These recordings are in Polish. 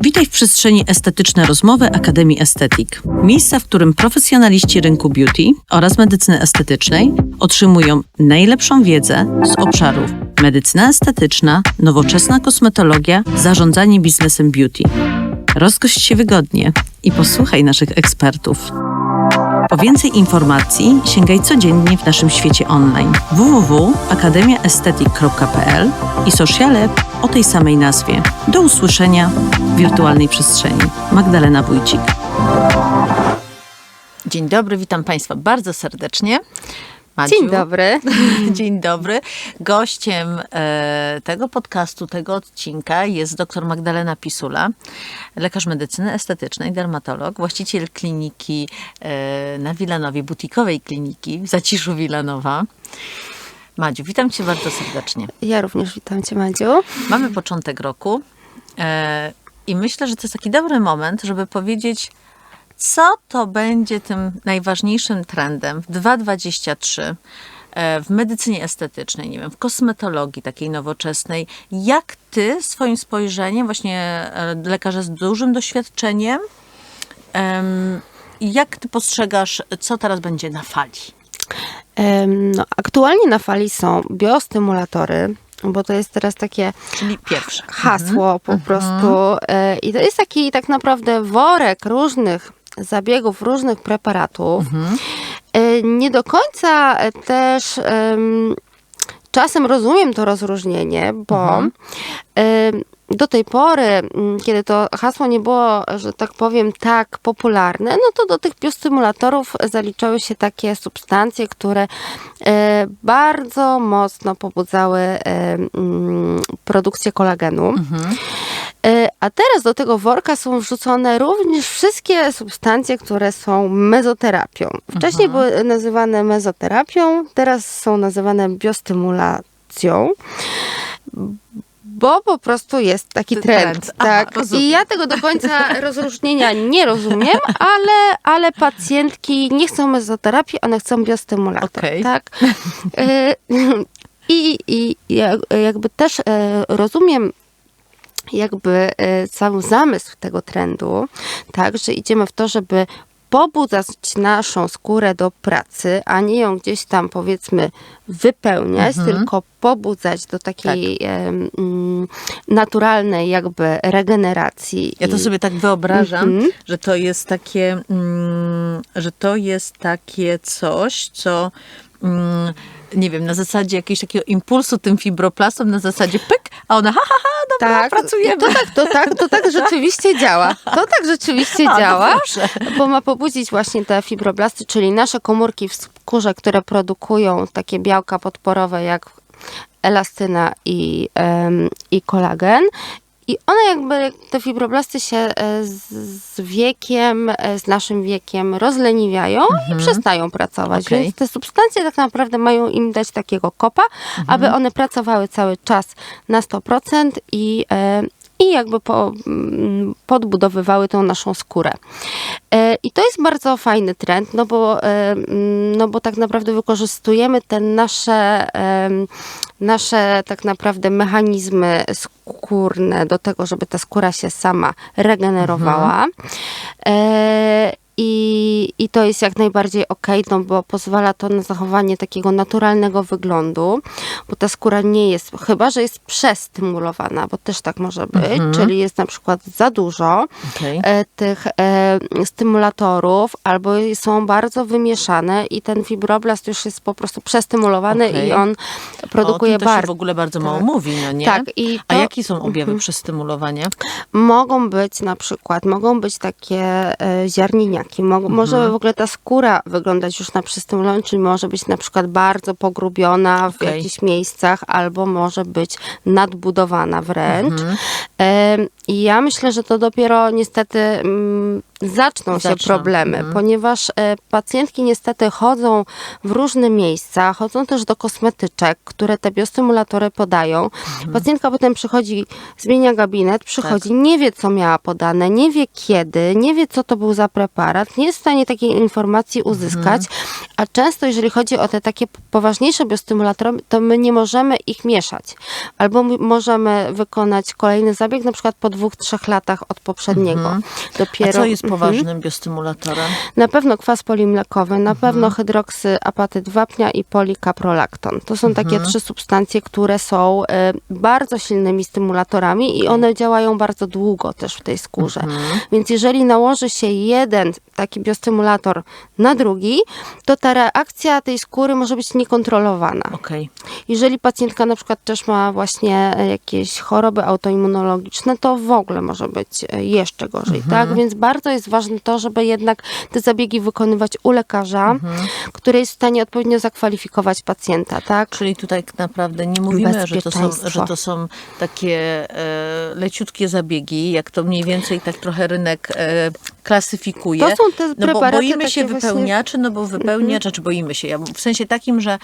Witaj w przestrzeni estetyczne rozmowy Akademii Estetik. Miejsca, w którym profesjonaliści rynku beauty oraz medycyny estetycznej otrzymują najlepszą wiedzę z obszarów medycyna estetyczna, nowoczesna kosmetologia, zarządzanie biznesem beauty. Rozgość się wygodnie i posłuchaj naszych ekspertów. Po więcej informacji sięgaj codziennie w naszym świecie online www.akademiaestetyk.pl i sociale o tej samej nazwie. Do usłyszenia w wirtualnej przestrzeni. Magdalena Wójcik. Dzień dobry, witam Państwa bardzo serdecznie. Madziu. Dzień dobry. Dzień dobry. Gościem e, tego podcastu, tego odcinka jest dr Magdalena Pisula, lekarz medycyny estetycznej, dermatolog, właściciel kliniki e, na Wilanowie, butikowej kliniki w Zaciszu Wilanowa. Madziu, witam Cię bardzo serdecznie. Ja również witam Cię, Madziu. Mamy początek roku e, i myślę, że to jest taki dobry moment, żeby powiedzieć, co to będzie tym najważniejszym trendem w 2023 e, w medycynie estetycznej, nie wiem, w kosmetologii takiej nowoczesnej. Jak ty swoim spojrzeniem, właśnie e, lekarza z dużym doświadczeniem, em, jak ty postrzegasz, co teraz będzie na fali? No, aktualnie na fali są biostymulatory, bo to jest teraz takie Czyli pierwsze. hasło po prostu. E, I to jest taki tak naprawdę worek różnych zabiegów, różnych preparatów. E, Nie do końca e, też em, czasem rozumiem to rozróżnienie, bo em, do tej pory, mm, kiedy to hasło nie było, że tak powiem, tak popularne, no to do tych biostymulatorów zaliczały się takie substancje, które e, bardzo mocno pobudzały mm, produkcję kolagenu. E, A teraz do tego worka są wrzucone również wszystkie substancje, które są mezoterapią. Wcześniej były nazywane mezoterapią, teraz są nazywane biostymulacją. Bo po prostu jest taki Trend. trend. Aha, tak. rozumiem. I ja tego do końca rozróżnienia nie rozumiem, ale, ale pacjentki nie chcą mezoterapii, one chcą biostymulator. Okej. Tak. E, I, i ja- jakby też e, rozumiem jakby e, cały zamysł tego trendu, tak, że idziemy w to, żeby pobudzać naszą skórę do pracy, a nie ją gdzieś tam powiedzmy wypełniać, tylko pobudzać do takiej mm, naturalnej jakby regeneracji. Ja to sobie tak wyobrażam, Mhm. że to jest takie, mm, że to jest takie coś, co mm, nie wiem, na zasadzie jakiegoś takiego impulsu tym fibroplastom, na zasadzie pyk, a ona ha, ha, ha, dobra, tak, pracujemy. To tak, to tak, to tak rzeczywiście działa. To tak rzeczywiście A, no działa, bo ma pobudzić właśnie te fibroblasty, czyli nasze komórki w skórze, które produkują takie białka podporowe jak elastyna i, em, i kolagen. I one jakby, te fibroblasty się e, z, wiekiem, e, z naszym wiekiem rozleniwiają i przestają pracować. Okej. Więc te substancje tak naprawdę mają im dać takiego kopa, aby one pracowały cały czas na 100% i, e, i jakby po, mm, podbudowywały tą naszą skórę. E, I to jest bardzo fajny trend, no bo, e, mm, no bo tak naprawdę wykorzystujemy te nasze, em, nasze tak naprawdę mechanizmy skórne do tego, żeby ta skóra się sama regenerowała. E, I, I to jest jak najbardziej ok, no bo pozwala to na zachowanie takiego naturalnego wyglądu, bo ta skóra nie jest, chyba że jest przestymulowana, bo też tak może być, czyli jest na przykład za dużo Okej. e, tych e, stymulatorów, albo są bardzo wymieszane i ten fibroblast już jest po prostu przestymulowany Okej. i on produkuje bardzo. w ogóle bardzo mało tak. mówi, no nie? Tak, i A to- jakie są objawy przestymulowania? Mogą być na przykład, mogą być takie e, ziarniniaki, Mo, może Mhm. w ogóle ta skóra wyglądać już na przystymulowanie, czyli może być na przykład bardzo pogrubiona w Okej. jakichś miejscach, albo może być nadbudowana wręcz. Mhm. I ja myślę, że to dopiero niestety mm, zaczną się Zaczną, problemy, mhm. ponieważ e, pacjentki niestety chodzą w różne miejsca, chodzą też do kosmetyczek, które te biostymulatory podają. Mhm. Pacjentka potem przychodzi, zmienia gabinet, przychodzi, Tak. nie wie co miała podane, nie wie kiedy, nie wie co to był za preparat, nie jest w stanie takiej informacji uzyskać, Mhm. a często jeżeli chodzi o te takie poważniejsze biostymulatory, to my nie możemy ich mieszać. Albo my możemy wykonać kolejny zabieg na przykład po dwóch, trzech latach od poprzedniego. Mhm. Dopiero, Mhm. poważnym biostymulatorem? Na pewno kwas polimlekowy, na Mhm. pewno hydroksyapatyt wapnia i polikaprolakton. To są takie Mhm. trzy substancje, które są e, bardzo silnymi stymulatorami i one działają bardzo długo też w tej skórze. Mhm. Więc jeżeli nałoży się jeden taki biostymulator na drugi, to ta reakcja tej skóry może być niekontrolowana. Okej. Jeżeli pacjentka na przykład też ma właśnie e, jakieś choroby autoimmunologiczne, to w ogóle może być e, jeszcze gorzej, tak? Więc bardzo jest ważne to, żeby jednak te zabiegi wykonywać u lekarza, który jest w stanie odpowiednio zakwalifikować pacjenta, tak? Czyli tutaj tak naprawdę nie mówimy, że to są, że to są takie e, leciutkie zabiegi, jak to mniej więcej tak trochę rynek e, klasyfikuje. To są te no bo boimy się takie właśnie- Mhm. wypełniaczy, no bo wypełniacz, czy boimy się, ja, w sensie takim, że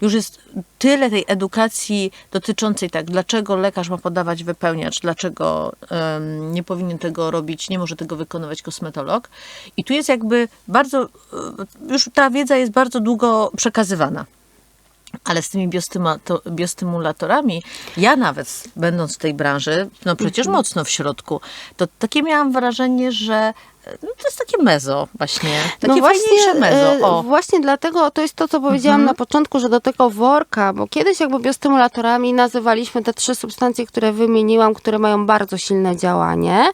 już jest tyle tej edukacji dotyczącej tak, dlaczego lekarz ma podawać wypełniacz, dlaczego em, nie powinien tego robić, nie może tego wykonywać kosmetolog. I tu jest jakby bardzo, e, już ta wiedza jest bardzo długo przekazywana. Ale z tymi biostymulatorami, ja nawet będąc w tej branży, no przecież Mhm. mocno w środku, to takie miałam wrażenie, że no to jest takie mezo właśnie. Takie fajniejsze e, mezo. O. Właśnie dlatego to jest to, co powiedziałam na początku, że do tego worka, bo kiedyś jakby biostymulatorami nazywaliśmy te trzy substancje, które wymieniłam, które mają bardzo silne działanie,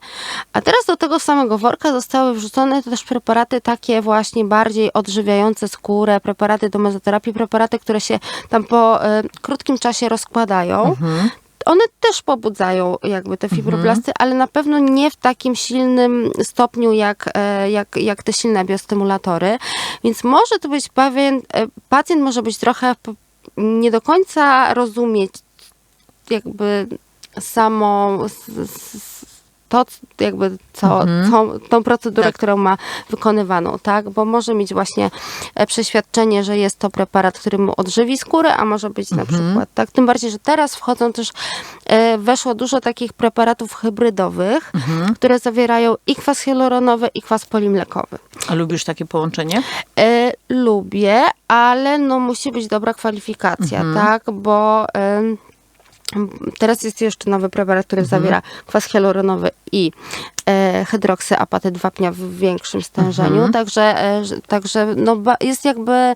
a teraz do tego samego worka zostały wrzucone też preparaty takie właśnie bardziej odżywiające skórę, preparaty do mezoterapii, preparaty, które się tam po e, krótkim czasie rozkładają. Mhm. One też pobudzają jakby te fibroblasty, ale na pewno nie w takim silnym stopniu jak, e, jak, jak te silne biostymulatory. Więc może to być pewien, e, pacjent może być trochę nie do końca rozumieć jakby samą to, jakby co, co, tą procedurę, Tak. którą ma wykonywaną, tak? Bo może mieć właśnie e, przeświadczenie, że jest to preparat, który mu odżywi skórę, a może być na przykład, tak? Tym bardziej, że teraz wchodzą też, e, weszło dużo takich preparatów hybrydowych, które zawierają i kwas hialuronowy, i kwas polimlekowy. A lubisz takie połączenie? E, lubię, ale no musi być dobra kwalifikacja, tak? Bo teraz jest jeszcze nowy preparat, który zawiera kwas hialuronowy i e, hydroksyapatyt wapnia w większym stężeniu, także, e, że- także no, ba, jest jakby,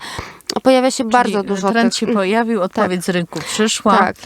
pojawia się bardzo Czyli dużo Trend tych... się pojawił, odpowiedź z rynku przyszła. Tak,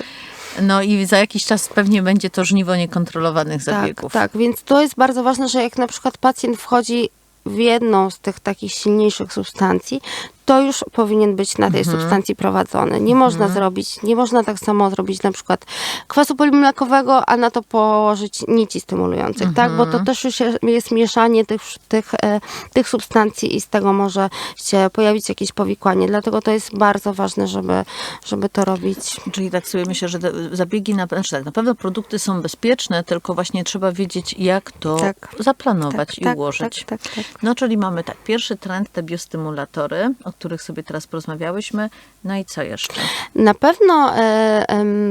No i za jakiś czas pewnie będzie to żniwo niekontrolowanych tak, zabiegów. tak, więc to jest bardzo ważne, że jak na przykład pacjent wchodzi w jedną z tych takich silniejszych substancji, to już powinien być na tej Mhm. substancji prowadzony. Nie można zrobić, nie można tak samo zrobić na przykład kwasu polimlekowego, a na to położyć nici stymulujących, tak? Bo to Mhm. też już jest- mieszanie tych, tych, e, tych substancji i z tego może się pojawić jakieś powikłanie. Dlatego to jest bardzo ważne, żeby, żeby to robić. Czyli tak sobie myślę, że zabiegi, na, znaczy tak, na pewno produkty są bezpieczne, tylko właśnie trzeba wiedzieć, jak to Tak. zaplanować i tak, ułożyć. Tak, tak, tak. No, czyli mamy tak, pierwszy trend, te biostymulatory, o których sobie teraz porozmawiałyśmy. No i co jeszcze? Na pewno e,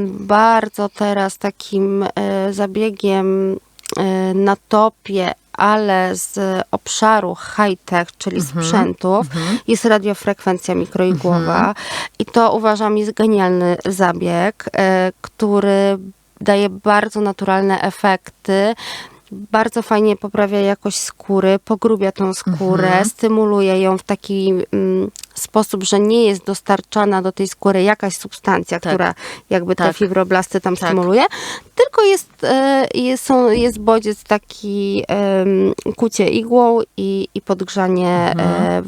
bardzo teraz takim e, zabiegiem e, na topie, ale z obszaru high-tech, czyli sprzętów, jest radiofrekwencja mikroigłowa. I to uważam jest genialny zabieg, który daje bardzo naturalne efekty. Bardzo fajnie poprawia jakość skóry, pogrubia tą skórę, stymuluje ją w taki mm, sposób, że nie jest dostarczana do tej skóry jakaś substancja, Tak. która jakby te Tak. fibroblasty tam Tak. stymuluje, tylko jest, e, jest, są, jest bodziec taki kucie igłą i, i podgrzanie Mhm.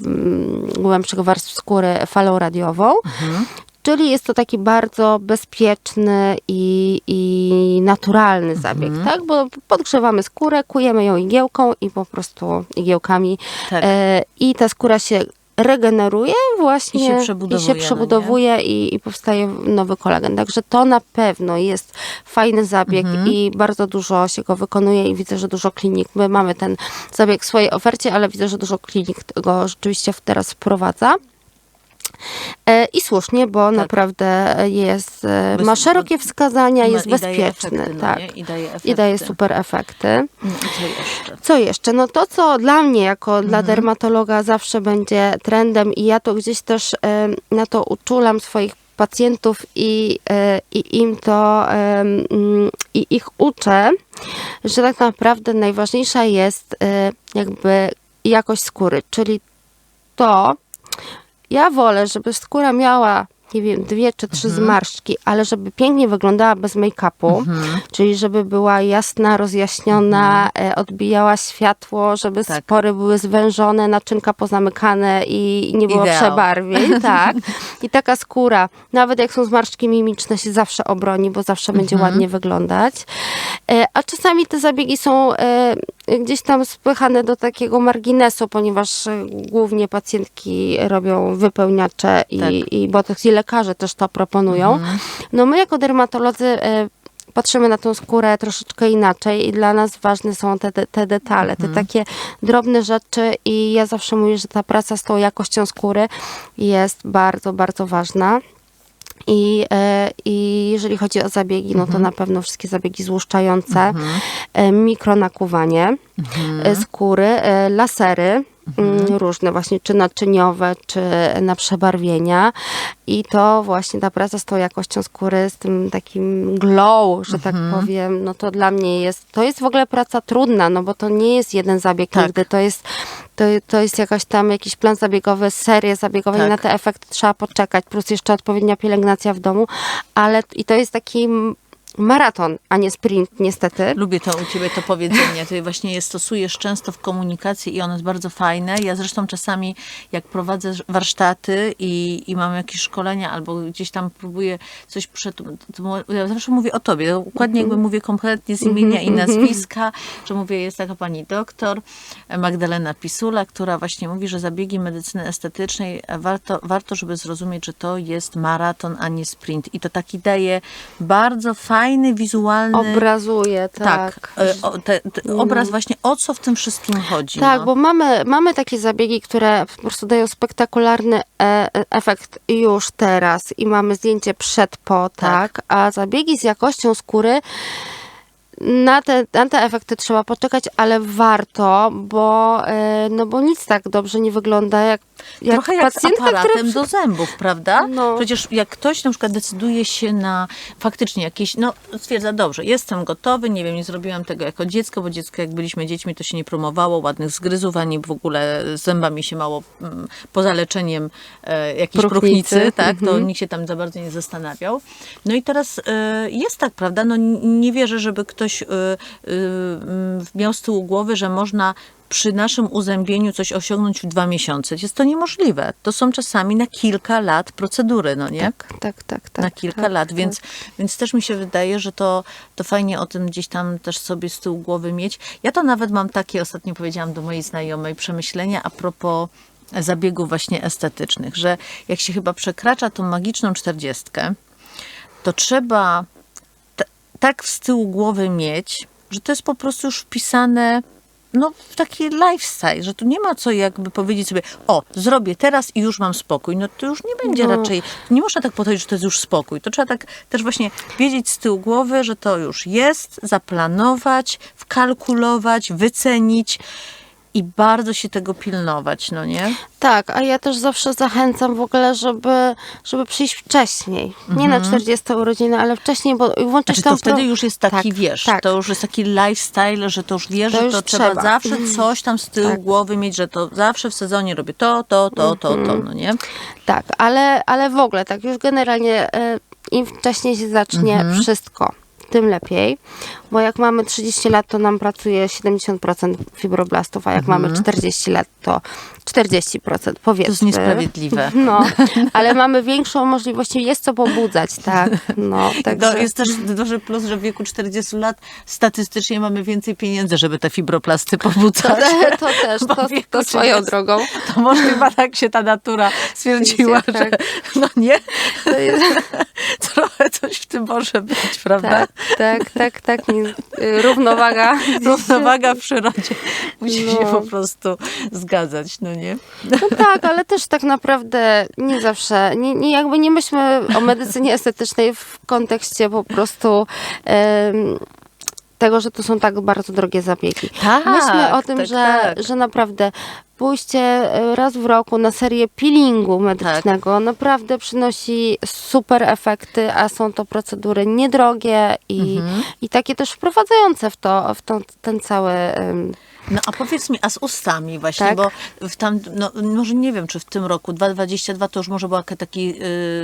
e, głębszych warstw skóry falą radiową. Mhm. Czyli jest to taki bardzo bezpieczny i, i naturalny zabieg, Mhm. tak? Bo podgrzewamy skórę, kujemy ją igiełką i po prostu igiełkami Tak. e, i ta skóra się regeneruje właśnie I się przebudowuje, i, się no przebudowuje i, i powstaje nowy kolagen. Także to na pewno jest fajny zabieg Mhm. i bardzo dużo się go wykonuje i widzę, że dużo klinik, my mamy ten zabieg w swojej ofercie, ale widzę, że dużo klinik go rzeczywiście teraz wprowadza. E, I słusznie, bo naprawdę jest, e, Bez- ma szerokie wskazania, jest I daje bezpieczny. efekty, no tak. nie? I daje efekty. I daje super efekty. I co jeszcze? Co jeszcze? No to, co dla mnie, jako dla Mhm. dermatologa, zawsze będzie trendem, i ja to gdzieś też e, na to uczulam swoich pacjentów i, i im to i ich uczę, że tak naprawdę najważniejsza jest jakby jakość skóry, czyli to, ja wolę, żeby skóra miała, nie wiem, dwie czy trzy Mhm. zmarszczki, ale żeby pięknie wyglądała bez make-upu, Mhm. czyli żeby była jasna, rozjaśniona, e, odbijała światło, żeby Tak. spory były zwężone, naczynka pozamykane i nie było Ideał. przebarwień, tak. I taka skóra, nawet jak są zmarszczki mimiczne, się zawsze obroni, bo zawsze będzie Mhm. ładnie wyglądać. E, A czasami te zabiegi są e, gdzieś tam spychane do takiego marginesu, ponieważ głównie pacjentki robią wypełniacze i, Tak. i botoks i lekarze też to proponują. Mhm. No my jako dermatolodzy e, patrzymy na tą skórę troszeczkę inaczej i dla nas ważne są te, te, detale, te takie drobne rzeczy i ja zawsze mówię, że ta praca z tą jakością skóry jest bardzo, bardzo ważna. I, e, I jeżeli chodzi o zabiegi, no to na pewno wszystkie zabiegi złuszczające, e, mikronakuwanie e, skóry, lasery mm, różne właśnie, czy naczyniowe, czy na przebarwienia. I to właśnie ta praca z tą jakością skóry, z tym takim glow, że tak powiem, no to dla mnie jest, to jest w ogóle praca trudna, no bo to nie jest jeden zabieg Tak. nigdy, to jest, to, to jest jakaś tam jakiś plan zabiegowy, serie zabiegowe Tak. i na te efekty trzeba poczekać, plus jeszcze odpowiednia pielęgnacja w domu, ale i to jest taki maraton, a nie sprint niestety. Lubię to u ciebie to powiedzenie. Ty właśnie je stosujesz często w komunikacji i ono jest bardzo fajne. Ja zresztą czasami jak prowadzę warsztaty i, i mam jakieś szkolenia albo gdzieś tam próbuję coś mo- Ja zawsze mówię o tobie. Dokładnie jakby mówię kompletnie z imienia i nazwiska, że mówię, jest taka pani doktor Magdalena Pisula, która właśnie mówi, że zabiegi medycyny estetycznej e, warto, warto żeby zrozumieć, że to jest maraton, a nie sprint. I to taki daje bardzo fajny, wizualny... Obrazuje, tak. Tak, e, o, te, te, obraz właśnie o co w tym wszystkim chodzi. Tak, no. bo mamy, mamy takie zabiegi, które po prostu dają spektakularny e, efekt już teraz i mamy zdjęcie przed, po, tak, a zabiegi z jakością skóry na te, na te efekty trzeba poczekać, ale warto, bo, e, no bo nic tak dobrze nie wygląda jak, jak Trochę jak z pacjentka, aparatem która do zębów, prawda? No. Przecież jak ktoś na przykład decyduje się na faktycznie jakieś, no stwierdza, dobrze, jestem gotowy, nie wiem, nie zrobiłam tego jako dziecko, bo dziecko jak byliśmy dziećmi, to się nie promowało ładnych zgryzów, ani w ogóle z zębami się mało, mm, poza leczeniem e, jakiejś Próchnicy. próchnicy, tak, to Mhm. nikt się tam za bardzo nie zastanawiał. No i teraz e, jest tak, prawda, no nie wierzę, żeby ktoś e, e, m, miał z tyłu głowy, że można przy naszym uzębieniu coś osiągnąć w dwa miesiące. Jest to niemożliwe. To są czasami na kilka lat procedury, no nie? Tak, tak, tak. tak na kilka tak, lat, tak. więc, więc też mi się wydaje, że to, to fajnie o tym gdzieś tam też sobie z tyłu głowy mieć. Ja to nawet mam takie, ostatnio powiedziałam do mojej znajomej, przemyślenia a propos zabiegów właśnie estetycznych, że jak się chyba przekracza tą magiczną czterdziestkę, to trzeba tak z tyłu głowy mieć, że to jest po prostu już wpisane no, w taki lifestyle, że tu nie ma co jakby powiedzieć sobie, o, zrobię teraz i już mam spokój. No to już nie będzie No. raczej, nie można tak podchodzić, że to jest już spokój. To trzeba tak też właśnie wiedzieć z tyłu głowy, że to już jest, zaplanować, wkalkulować, wycenić i bardzo się tego pilnować, no nie? Tak, a ja też zawsze zachęcam w ogóle, żeby, żeby przyjść wcześniej. Nie na 40 urodziny, ale wcześniej, bo włączyć Znaczy tą to wtedy pro- już jest taki, tak, wiesz, tak. to już jest taki lifestyle, że to już wiesz, To że już to trzeba, trzeba. zawsze coś tam z tyłu Tak. głowy mieć, że to zawsze w sezonie robię to, to, to, to, to, no nie? Tak, ale, ale w ogóle, tak już generalnie e, im wcześniej się zacznie Mhm. wszystko, tym lepiej, bo jak mamy 30 lat, to nam pracuje 70% fibroblastów, a jak Mhm. mamy 40 lat, to 40% powiedzmy. To jest niesprawiedliwe. No, ale mamy większą możliwość, jest co pobudzać, tak? No, To także... jest też duży plus, że w wieku 40 lat statystycznie mamy więcej pieniędzy, żeby te fibroplasty To, pobudzać. te- to też, to, to swoją 30 drogą. To może chyba tak się ta natura stwierdziła, Tak. że no nie, To jest, trochę coś w tym może być, prawda? tak, tak, tak, tak. nie- Równowaga. Równowaga w przyrodzie musi się No. po prostu zgadzać, no nie? No tak, ale też tak naprawdę nie zawsze, nie, nie jakby nie myślmy o medycynie estetycznej w kontekście po prostu em, tego, że to są tak bardzo drogie zabiegi. Tak, Myślmy o tym, tak, że, tak. że naprawdę pójście e, raz w roku na serię peelingu medycznego naprawdę przynosi super efekty, a są to procedury niedrogie i, Mhm. i takie też wprowadzające w to, w to, ten cały... No a powiedz mi, a z ustami właśnie, Tak. bo w tam, no, może nie wiem, czy w tym roku 2,22 to już może był taki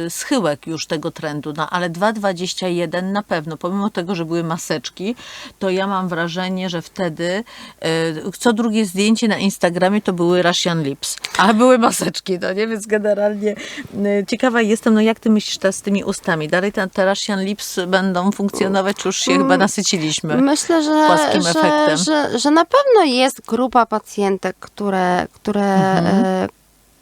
y, schyłek już tego trendu, no ale 2,21 na pewno, pomimo tego, że były maseczki, to ja mam wrażenie, że wtedy y, co drugie zdjęcie na Instagramie to były Russian Lips, a były maseczki, no nie, więc generalnie y, ciekawa jestem, no jak ty myślisz teraz z tymi ustami? Dalej te, te Russian Lips będą funkcjonować, czy już się chyba nasyciliśmy? Myślę, że, płaskim że, efektem. że, że na pewno jest grupa pacjentek, które, które, Mhm. e,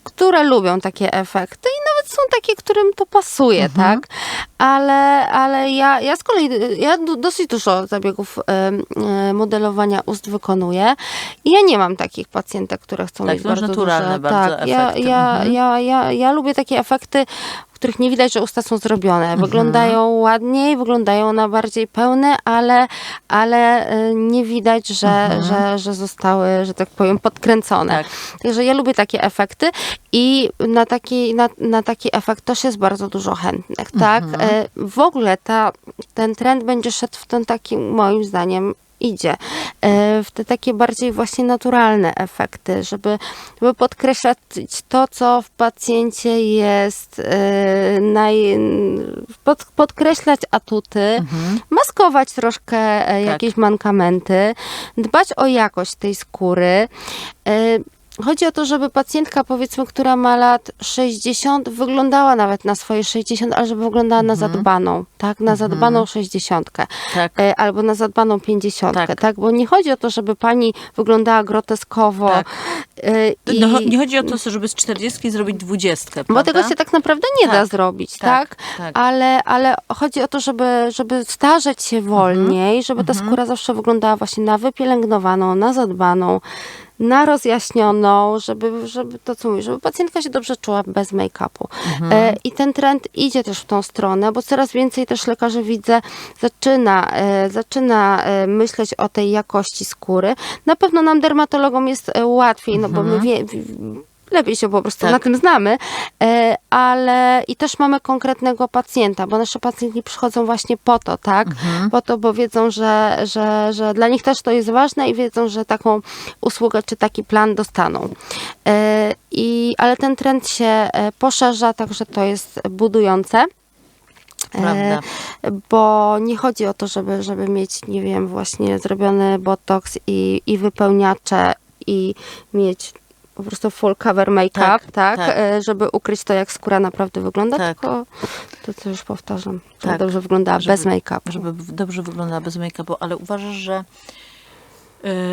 które lubią takie efekty i nawet są takie, którym to pasuje, Mhm. tak? Ale, ale ja, ja z kolei, ja dosyć dużo zabiegów e, modelowania ust wykonuję i ja nie mam takich pacjentek, które chcą Tak, mieć bardzo naturalne duże. bardzo tak, ja, efekty. ja, Mhm. ja, ja, ja lubię takie efekty, których nie widać, że usta są zrobione. Mhm. Wyglądają ładniej, wyglądają na bardziej pełne, ale, ale y, nie widać, że, że, że zostały, że tak powiem, podkręcone. Mhm. Tak. Także ja lubię takie efekty i na taki, na, na taki efekt też jest bardzo dużo chętnych, tak? Mhm. E, W ogóle ta, ten trend będzie szedł w ten taki, moim zdaniem, idzie e, w te takie bardziej właśnie naturalne efekty, żeby, żeby podkreślać to, co w pacjencie jest, e, naj, pod, podkreślać atuty, Mhm. maskować troszkę Tak. e, jakieś mankamenty, dbać o jakość tej skóry. Chodzi o to, żeby pacjentka, powiedzmy, która ma lat 60, wyglądała nawet na swoje 60, ale żeby wyglądała na zadbaną, tak? Na zadbaną 60 Tak. e, albo na zadbaną 50, Tak. tak. Bo nie chodzi o to, żeby pani wyglądała groteskowo. Tak. e, i- No, nie chodzi o to, żeby z 40 zrobić 20. bo prawda? tego się tak naprawdę nie da Tak. zrobić, Tak, tak? tak. Ale, ale chodzi o to, żeby, żeby starzeć się Mhm. wolniej, żeby ta skóra zawsze wyglądała właśnie na wypielęgnowaną, na zadbaną, na rozjaśnioną, żeby, żeby to co mówię, żeby pacjentka się dobrze czuła bez make-upu. Mhm. E, I ten trend idzie też w tą stronę, bo coraz więcej też lekarzy widzę, zaczyna, e, zaczyna e, myśleć o tej jakości skóry. Na pewno nam dermatologom jest łatwiej, no bo my wie, w- lepiej się po prostu Tak. na tym znamy, e, ale i też mamy konkretnego pacjenta, bo nasze pacjentki przychodzą właśnie po to, tak? Po to, bo wiedzą, że, że, że dla nich też to jest ważne i wiedzą, że taką usługę czy taki plan dostaną. E, I, ale ten trend się e, poszerza, także to jest budujące. Prawda. Bo nie chodzi o to, żeby, żeby mieć, nie wiem, właśnie zrobiony botox i, i wypełniacze i mieć po prostu full cover make-up, Tak, tak, tak. e, żeby ukryć to, jak skóra naprawdę wygląda, Tak. tylko to, co już powtarzam, żeby Tak. dobrze wyglądała Żeby- bez make-upu. Żeby dobrze wyglądała bez make-upu, ale uważasz, że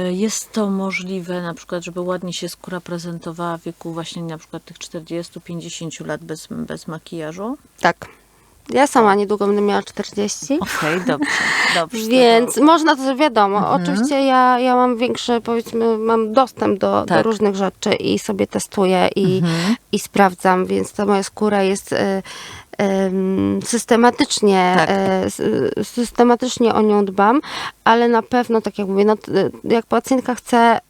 y, jest to możliwe na przykład, żeby ładnie się skóra prezentowała w wieku właśnie na przykład tych 40-50 lat bez, bez makijażu? Tak. Ja sama niedługo będę miała 40. Okej, dobrze, dobrze. Więc można to, wiadomo, Mhm. oczywiście ja, ja mam większy, powiedzmy, mam dostęp do, do Tak. różnych rzeczy i sobie testuję i, Mhm. i sprawdzam, więc ta moja skóra jest e, em, systematycznie, Tak. e, s- systematycznie o nią dbam, ale na pewno, tak jak mówię, no, jak pacjentka chce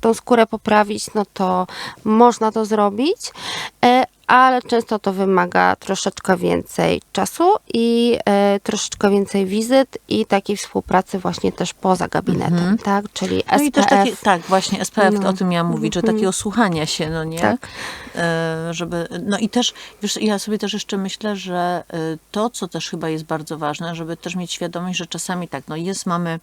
tą skórę poprawić, no to można to zrobić. Ale często to wymaga troszeczkę więcej czasu i e, troszeczkę więcej wizyt i takiej współpracy właśnie też poza gabinetem, tak? Czyli No SPF. i też takie, tak, właśnie SPF, No. o tym miałam mówić, że takiego słuchania się, no nie? Tak. E, żeby, no i też, wiesz, ja sobie też jeszcze myślę, że e, to, co też chyba jest bardzo ważne, żeby też mieć świadomość, że czasami tak, no jest, mamy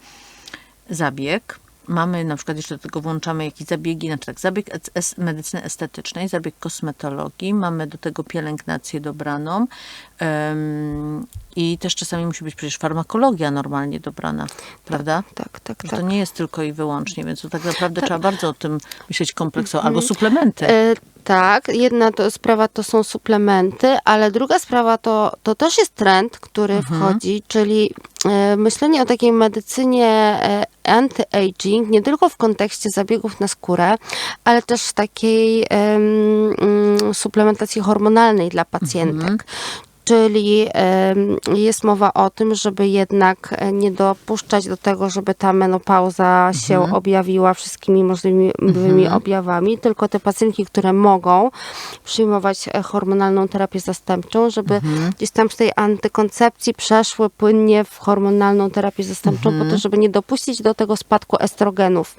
zabieg, mamy na przykład jeszcze do tego włączamy jakieś zabiegi, znaczy tak, zabieg es- medycyny estetycznej, zabieg kosmetologii, mamy do tego pielęgnację dobraną em, i też czasami musi być przecież farmakologia normalnie dobrana, prawda? Tak, tak, tak. To nie jest tylko i wyłącznie, więc to tak naprawdę trzeba bardzo o tym myśleć kompleksowo. Albo suplementy. E, tak, jedna to sprawa to są suplementy, ale druga sprawa to, to też jest trend, który Mhm. wchodzi, czyli e, myślenie o takiej medycynie e, anti-aging, nie tylko w kontekście zabiegów na skórę, ale też w takiej mm, suplementacji hormonalnej dla pacjentek. Mhm. Czyli jest mowa o tym, żeby jednak e, nie dopuszczać do tego, żeby ta menopauza się Mhm. objawiła wszystkimi możliwymi objawami, tylko te pacjentki, które mogą przyjmować e, hormonalną terapię zastępczą, żeby Mhm. gdzieś tam z tej antykoncepcji przeszły płynnie w hormonalną terapię zastępczą, Mhm. po to, żeby nie dopuścić do tego spadku estrogenów.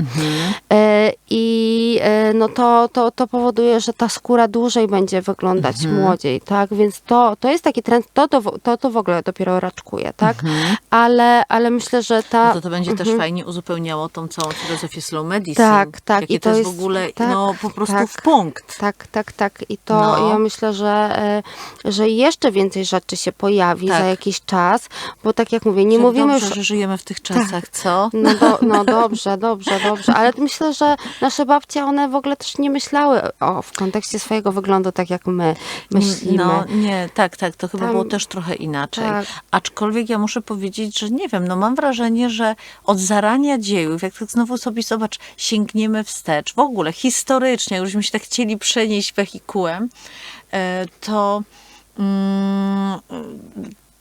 E, I no to, to, to powoduje, że ta skóra dłużej będzie wyglądać Mhm. młodziej, tak? Więc to, to jest taki trend, to, to, to, to w ogóle dopiero raczkuje, tak? Mhm. Ale, ale myślę, że ta... No to to będzie też fajnie uzupełniało tą całą filozofię slow medicine. Mhm. Tak, tak, Jakie i to, jest w ogóle, tak, no po prostu tak. w punkt. Tak, tak, tak. I to No. ja myślę, że, e, że jeszcze więcej rzeczy się pojawi Tak. za jakiś czas, bo tak jak mówię, nie Jak mówimy dobrze, już... że żyjemy w tych czasach, co? No, do, no dobrze, dobrze, dobrze, ale myślę, że nasze babcie, one w ogóle też nie myślały o, w kontekście swojego wyglądu tak jak my myślimy. No nie, tak, tak, to chyba Tam- było też trochę inaczej. Tak. Aczkolwiek ja muszę powiedzieć, że nie wiem, no mam wrażenie, że od zarania dziejów, jak tak znowu sobie zobacz, sięgniemy wstecz, w ogóle historycznie, jakbyśmy się tak chcieli przenieść wehikułem, e, to mm,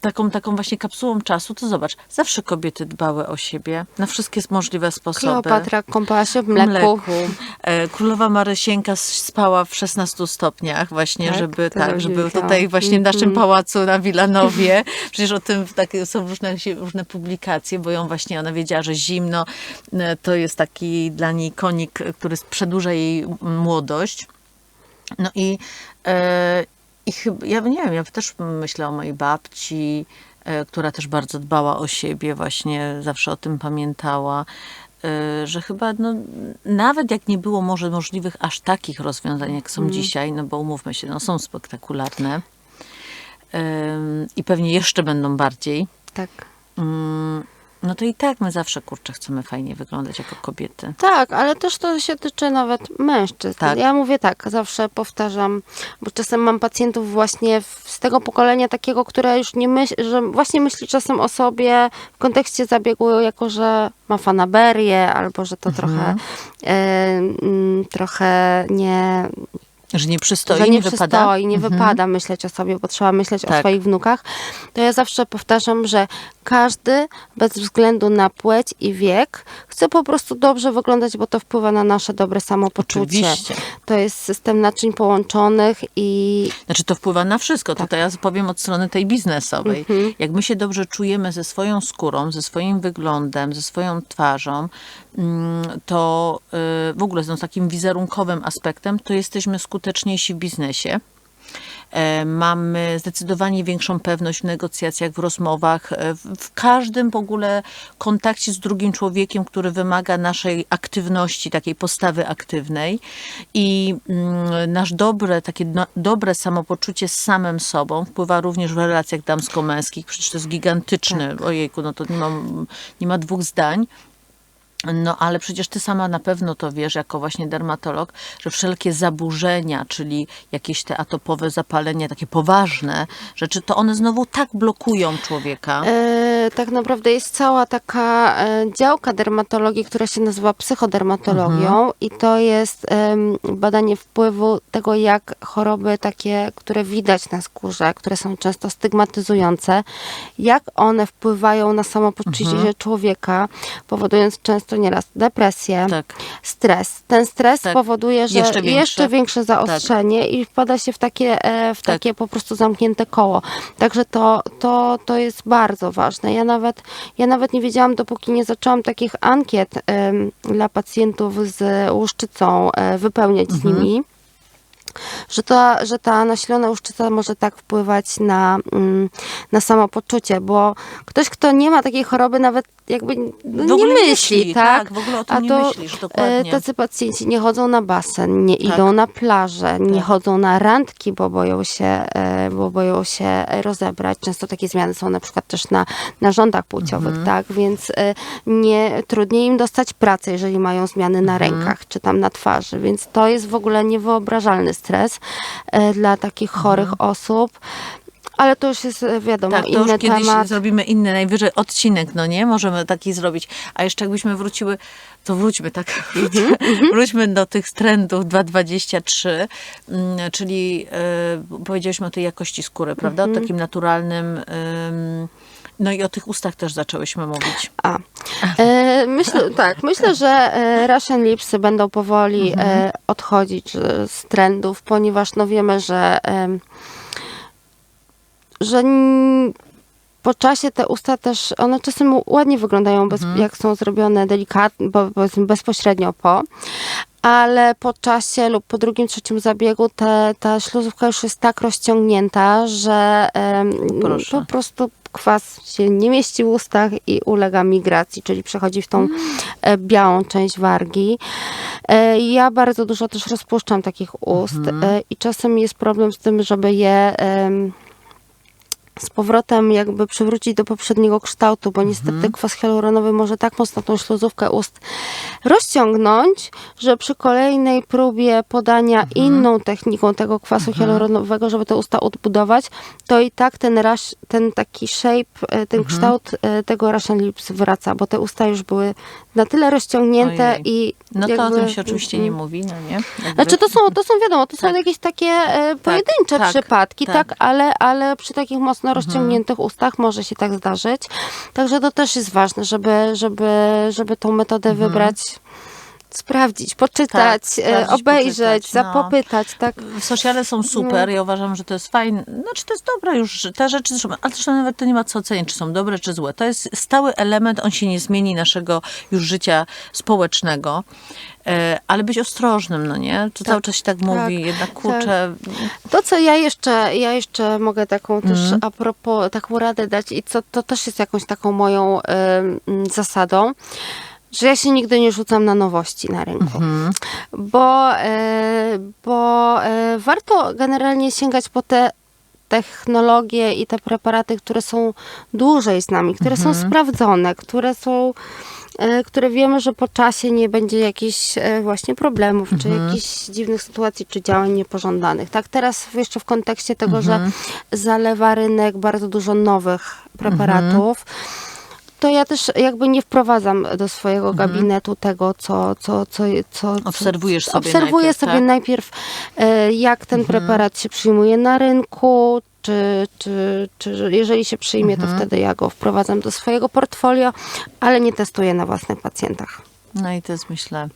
taką, taką właśnie kapsułą czasu, to zobacz, zawsze kobiety dbały o siebie na wszystkie możliwe sposoby. Kleopatra kąpała się w mleku. E, Królowa Marysienka spała w 16 stopniach właśnie, Tak, żeby to tak, żeby tutaj właśnie w naszym Mhm. pałacu na Wilanowie, przecież o tym takie są różne, różne publikacje, bo ją właśnie ona wiedziała, że zimno e, to jest taki dla niej konik, który przedłuża jej młodość. No i, e, i chyba, ja nie wiem, ja też myślę o mojej babci, e, która też bardzo dbała o siebie, właśnie zawsze o tym pamiętała, e, że chyba no, nawet jak nie było może możliwych aż takich rozwiązań, jak są dzisiaj, no bo umówmy się, no są spektakularne i pewnie jeszcze będą bardziej, Tak. Ym, no to i tak my zawsze, kurczę, chcemy fajnie wyglądać jako kobiety. Tak, ale też to się tyczy nawet mężczyzn. Tak. Ja mówię tak, zawsze powtarzam, bo czasem mam pacjentów właśnie z tego pokolenia takiego, które już nie myśli, że właśnie myśli czasem o sobie w kontekście zabiegu, jako że ma fanaberię, albo że to trochę, Mhm. e, mm, trochę nie, Że nie przystoi, że nie nie wypada. przystoi, nie Mhm. wypada myśleć o sobie, bo trzeba myśleć o Tak. swoich wnukach, to ja zawsze powtarzam, że każdy bez względu na płeć i wiek chce po prostu dobrze wyglądać, bo to wpływa na nasze dobre samopoczucie. Oczywiście. To jest system naczyń połączonych i Znaczy to wpływa na wszystko. Tak. Tutaj ja powiem od strony tej biznesowej. Mhm. Jak my się dobrze czujemy ze swoją skórą, ze swoim wyglądem, ze swoją twarzą, to y, w ogóle z takim wizerunkowym aspektem, to jesteśmy skuteczniejsi w biznesie. E, Mamy zdecydowanie większą pewność w negocjacjach, w rozmowach, e, w, każdym w ogóle kontakcie z drugim człowiekiem, który wymaga naszej aktywności, takiej postawy aktywnej. I mm, nasz dobre, takie no, dobre samopoczucie z samym sobą wpływa również w relacjach damsko-męskich. Przecież to jest gigantyczne. Ojejku, no to nie, mam, nie ma dwóch zdań. No ale przecież ty sama na pewno to wiesz, jako właśnie dermatolog, że wszelkie zaburzenia, czyli jakieś te atopowe zapalenia, takie poważne rzeczy, to one znowu tak blokują człowieka. e, tak naprawdę jest cała taka e, działka dermatologii, która się nazywa psychodermatologią i to jest badanie wpływu tego, jak choroby takie, które widać na skórze, które są często stygmatyzujące, jak one wpływają na samopoczucie człowieka, powodując często nieraz depresję, Tak. stres. Ten stres Tak. powoduje, że Jeszcze jeszcze większe. większe, zaostrzenie i wpada się w takie, e, w Tak. takie po prostu zamknięte koło. Także to, to, to jest bardzo ważne. Ja nawet, ja nawet nie wiedziałam, dopóki nie zaczęłam takich ankiet dla pacjentów z łuszczycą e, wypełniać z nimi. Że ta, że ta nasilona łuszczyca może tak wpływać na, mm, na samopoczucie, bo ktoś, kto nie ma takiej choroby, nawet jakby no, nie myśli, myśli, tak? tak, w ogóle o tym A nie to, myślisz, e, dokładnie. Tacy pacjenci nie chodzą na basen, nie Tak. idą na plażę, nie Tak. chodzą na randki, bo boją się, e, bo boją się rozebrać. Często takie zmiany są na przykład też na narządach płciowych, Mhm. tak? Więc e, nie, trudniej im dostać pracę, jeżeli mają zmiany na Mhm. rękach czy tam na twarzy. Więc to jest w ogóle niewyobrażalny stres e, dla takich chorych osób. Ale to już jest, e, wiadomo, Mhm. Tak, to inny już kiedyś temat. zrobimy inny, najwyżej odcinek, no nie? Możemy taki zrobić. A jeszcze jakbyśmy wróciły, to wróćmy tak, Mhm, wróćmy do tych trendów 2.23, mm, czyli y, powiedzieliśmy o tej jakości skóry, prawda? Mhm. O takim naturalnym... ym, no i o tych ustach też zaczęłyśmy mówić. A. E, myślę, tak, myślę, że e, Russian Lipsy będą powoli e, odchodzić e, z trendów, ponieważ no wiemy, że, że po czasie te usta też, one czasem ładnie wyglądają, bez, jak są zrobione delikatnie, bo, powiedzmy bezpośrednio po, ale po czasie lub po drugim, trzecim zabiegu te, ta śluzówka już jest tak rozciągnięta, że Proszę. po prostu kwas się nie mieści w ustach i ulega migracji, czyli przechodzi w tą e, białą część wargi. E, ja bardzo dużo też rozpuszczam takich ust e, i czasem jest problem z tym, żeby je z powrotem jakby przywrócić do poprzedniego kształtu, bo niestety kwas hialuronowy może tak mocno tą śluzówkę ust rozciągnąć, że przy kolejnej próbie podania inną techniką tego kwasu hialuronowego, żeby te usta odbudować, to i tak ten, raś, ten taki shape, e, ten kształt e, tego Russian Lips wraca, bo te usta już były na tyle rozciągnięte Ojej. i No to o jakby- tym się oczywiście nie mówi, no nie? Jakby- znaczy to są, to są wiadomo, to są jakieś takie e, pojedyncze tak, przypadki, tak, tak. ale, ale przy takich mocno rozciągniętych ustach może się tak zdarzyć. Także to też jest ważne, żeby, żeby, żeby tą metodę wybrać, sprawdzić, poczytać, Tak, e, sprawdzić, obejrzeć, poczytać, no. zapopytać, tak. Sociale są super, ja uważam, że to jest fajne. Znaczy to jest dobre już, te rzeczy, ale zresztą nawet to nie ma co ocenić, czy są dobre, czy złe. To jest stały element, on się nie zmieni naszego już życia społecznego. E, Ale być ostrożnym, no nie? To cały czas się tak mówi, jednak kurczę, To, co ja jeszcze, ja jeszcze mogę taką też Mhm. a propos, taką radę dać i co to też jest jakąś taką moją em, zasadą, że ja się nigdy nie rzucam na nowości na rynku. Mhm. Bo, e, bo e, warto generalnie sięgać po te technologie i te preparaty, które są dłużej z nami, które Mhm. są sprawdzone, które są e, które wiemy, że po czasie nie będzie jakichś właśnie problemów, czy Mhm. jakichś dziwnych sytuacji, czy działań niepożądanych. Tak teraz jeszcze w kontekście tego, Mhm. że zalewa rynek bardzo dużo nowych preparatów, to ja też jakby nie wprowadzam do swojego gabinetu tego, co, co, co, co Mhm. Obserwujesz co, sobie Obserwuję najpierw, sobie tak? Mhm. najpierw, e, jak ten preparat się przyjmuje na rynku, czy, czy, czy jeżeli się przyjmie, Mhm. to wtedy ja go wprowadzam do swojego portfolio, ale nie testuję na własnych pacjentach. No i to jest, myślę,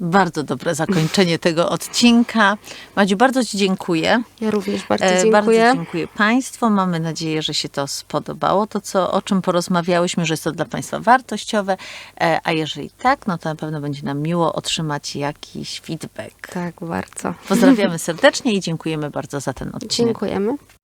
bardzo dobre zakończenie tego odcinka. Madziu, bardzo Ci dziękuję. Ja również bardzo E, dziękuję. Bardzo dziękuję Państwu. Mamy nadzieję, że się to spodobało, to co, o czym porozmawiałyśmy, że jest to dla Państwa wartościowe. E, A jeżeli tak, no to na pewno będzie nam miło otrzymać jakiś feedback. Tak, bardzo. Pozdrawiamy serdecznie i dziękujemy bardzo za ten odcinek. Dziękujemy.